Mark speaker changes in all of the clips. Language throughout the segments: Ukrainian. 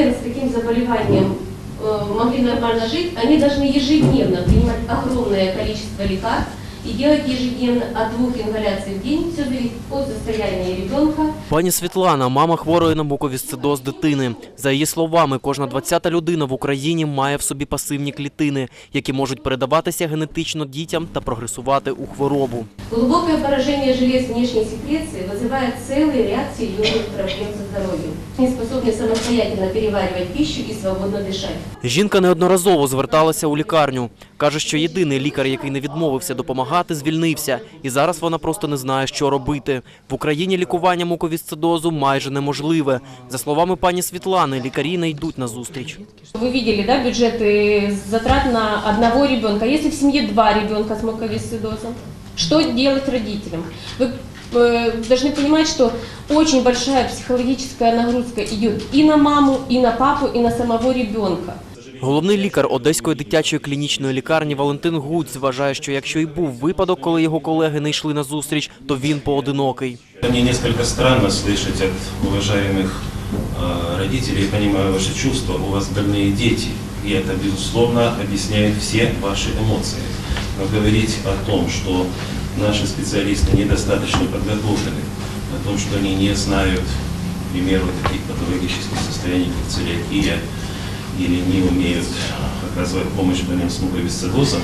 Speaker 1: пациент с таким заболеванием э, могли нормально жить, они должны ежедневно принимать огромное количество лекарств и делать ежедневно от двух ингаляций в день. Все зависит от состояния ребенка.
Speaker 2: Пані Світлана, мама хворої на муковісцидоз дитини. За її словами, кожна 20-та людина в Україні має в собі пасивні клітини, які можуть передаватися генетично дітям та прогресувати у хворобу.
Speaker 1: Глубокое поражение желез внешней секреции вызывает целый ряд серьезных проблем со здоровьем. Не способны самостоятельно переваривать пищу и свободно дышать.
Speaker 2: Жінка неодноразово зверталася у лікарню. Каже, що єдиний лікар, який не відмовився допомагати, звільнився. І зараз вона просто не знає, що робити. В Україні лікування муковісцидозу майже неможливе. За словами пані Світлани, лікарі не йдуть на зустріч.
Speaker 1: Вы видели, да, бюджет э, затрат на одного ребенка. Если в семье два ребенка с муковисцидозом, что делать родителям? Вы э, должны понимать, что очень большая психологическая нагрузка идет и на маму, и на папу, и на самого ребенка.
Speaker 2: Головний лікар Одеської дитячої клінічної лікарні Валентин Гуць вважає, що якщо й був випадок, коли його колеги не йшли на зустріч, то він поодинокий.
Speaker 3: Мне несколько странно слышать от уважаемых э, родителей, я понимаю ваши чувства, у вас больные дети, и это, безусловно, объясняет все ваши эмоции. Но говорить о том, что наши специалисты недостаточно подготовлены, о том, что они не знают, к примеру, таких патологических состояний, как целиакия, или не умеют оказывать помощь больным с муковисцидозом,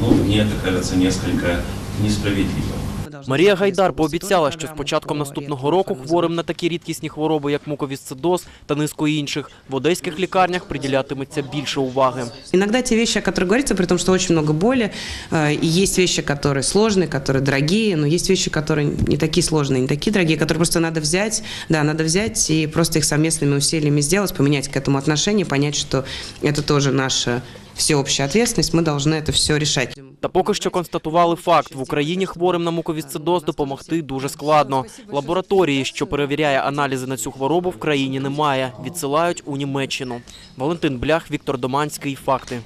Speaker 3: ну, мне это кажется несколько несправедливым.
Speaker 2: Марія Гайдар пообіцяла, що з початком наступного року хворим на такі рідкісні хвороби, як муковісцидоз та низку інших, в одеських лікарнях приділятиметься більше уваги.
Speaker 4: Иногда те вещи, о которых говорится, при том, что очень много боли, э, и есть вещи, которые сложные, которые дорогие, но есть вещи, которые не такие сложные, не такие дорогие, которые просто надо взять, да, надо взять и просто их совместными усилиями сделать, поменять к этому отношение, понять, что это тоже наша всеобщая ответственность, мы должны это все решать.
Speaker 2: Та поки що констатували факт: в Україні хворим на муковісцидоз допомогти дуже складно. Лабораторії, що перевіряє аналізи на цю хворобу, в країні немає. Відсилають у Німеччину. Валентин Блях, Віктор Доманський. Факти.